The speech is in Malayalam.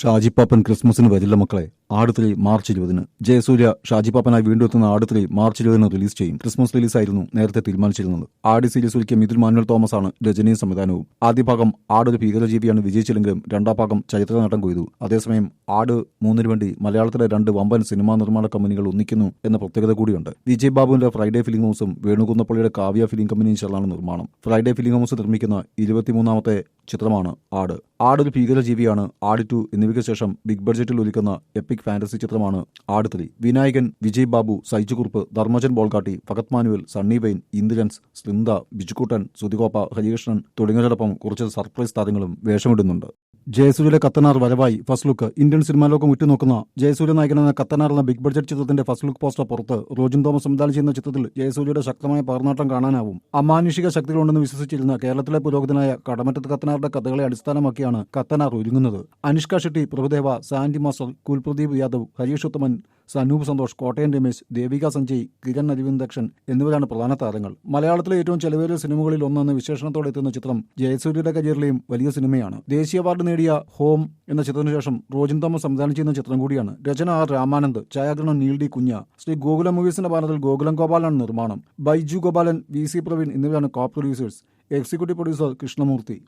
ഷാജിപ്പാപ്പൻ ക്രിസ്മസിന് വരില്ല മക്കളെ. ആടുത്രി മാർച്ച് ഇരുപതിന്. ജയസൂര്യ ഷാജിപ്പാപ്പനായി വീണ്ടും എത്തുന്ന ആടുത്രി മാർച്ച് ഇരുപതിന് റിലീസ് ചെയ്യും. ക്രിസ്മസ് റിലീസ് ആയിരുന്നു നേരത്തെ തീരുമാനിച്ചിരുന്നത്. ആടി സീരീസ് ഒരുക്കിയ മിഥുൻ മാനുവൽ തോമസ് ആണ് രചനയും സംവിധാനവും. ആദ്യ ഭാഗം ആട് ഒരു ഭീകരജീവിയാണ് വിജയിച്ചില്ലെങ്കിലും രണ്ടാം ഭാഗം ചരിത്ര നേട്ടം കൊയ്തു. അതേസമയം ആട് മൂന്നിനു വേണ്ടി മലയാളത്തിലെ രണ്ട് വമ്പൻ സിനിമാ നിർമ്മാണ കമ്പനികൾ ഒന്നിക്കുന്നു എന്ന പ്രത്യേകത കൂടിയുണ്ട്. വിജയ് ബാബുവിന്റെ ഫ്രൈഡേ ഫിലിം ഹൗസും വേണുകുന്നപ്പള്ളിയുടെ കാവ്യ ഫിലിം കമ്പനിയും ചേർന്നാണ് നിർമ്മാണം. ഫ്രൈഡേ ഫിലിം ഹൗസ് നിർമ്മിക്കുന്ന ഇരുപത്തിമൂന്നാമത്തെ ചിത്രമാണ് ആട്. ആട് ഭീകരജീവിയാണ് ആട് ടു എന്നിവയ്ക്ക് ശേഷം ബിഗ് ബഡ്ജറ്റിൽ ഒരുക്കുന്ന എപ്പിക് ഫാന്റസി ചിത്രമാണ് ആടുത്തടി വിനായകൻ വിജയ് ബാബു സൈജുകുറുപ്പ് ധർമ്മജൻ ബോൾഗാട്ടി ഫഗത് മാനുവൽ സണ്ണി ബെയിൻ ഇന്ദ്രൻസ് സ്ലിന്ദ ബിജുക്കുട്ടൻ സുതികോപ്പ ഹരികൃഷ്ണൻ തുടങ്ങിയവരോടൊപ്പം കുറച്ച് സർപ്രൈസ് താരങ്ങളും വേഷമിടുന്നുണ്ട്. ജയസൂര്യയിലെ കത്തനാർ വരവായി. First look. ഇന്ത്യൻ സിനിമാ ലോകം ഉറ്റുനോക്കുന്ന ജയസൂര്യ നായകനെന്ന കത്തനാർ എന്ന ബിഗ് ബഡ്ജറ്റ് ചിത്രത്തിന്റെ ഫസ്റ്റ് ലുക്ക് പോസ്റ്റർ പുറത്ത് റോജിൻ തോമസ് സംവിധാനം ചെയ്യുന്ന ചിത്രത്തിൽ ജയസൂര്യയുടെ ശക്തമായ പാർനാട്ടം കാണാനാവും. അമാനുഷിക ശക്തികളുണ്ടെന്ന് വിശ്വസിച്ചിരുന്ന കേരളത്തിലെ പുരോഗതിനായ കടമറ്റത്ത് കത്തനാറുടെ കഥകളെ അടിസ്ഥാനമാക്കിയാണ് കത്തനാർ ഒരുങ്ങുന്നത്. അനുഷ്ക ഷെട്ടി പ്രഭുദേവ സാൻഡി മാസ്റ്റർ കുൽപ്രദീപ് യാദവ് ഹരീഷ് ഉത്തമൻ സനൂപ് സന്തോഷ് കോട്ടയം രമേശ് ദേവിക സഞ്ജയ് കിരൺ അരവിന്ദക്ഷൻ എന്നിവരാണ് പ്രധാന താരങ്ങൾ. മലയാളത്തിലെ ഏറ്റവും ചെലവേറിയ സിനിമകളിൽ ഒന്നെന്ന വിശേഷണത്തോടെ എത്തുന്ന ചിത്രം ജയസൂര്യയുടെ കരിയറിലെയും വലിയ സിനിമയാണ്. ദേശീയ അവാർഡ് നേടിയ ഹോം എന്ന ചിത്രത്തിനു ശേഷം റോജിൻ തോമസ് സംവിധാനം ചെയ്യുന്ന ചിത്രം കൂടിയാണ്. രചന ആർ രാമാനന്ദ് ഛായാഗ്രഹണം നീൽ ഡി കുഞ്ഞ ശ്രീ ഗോകുലം മൂവീസിന്റെ ബാനറിൽ ഗോകുലം ഗോപാലാണ് നിർമ്മാണം. ബൈജു ഗോപാലൻ വി സി പ്രവീൺ എന്നിവരാണ് co producers executive producer Krishnamoorthy.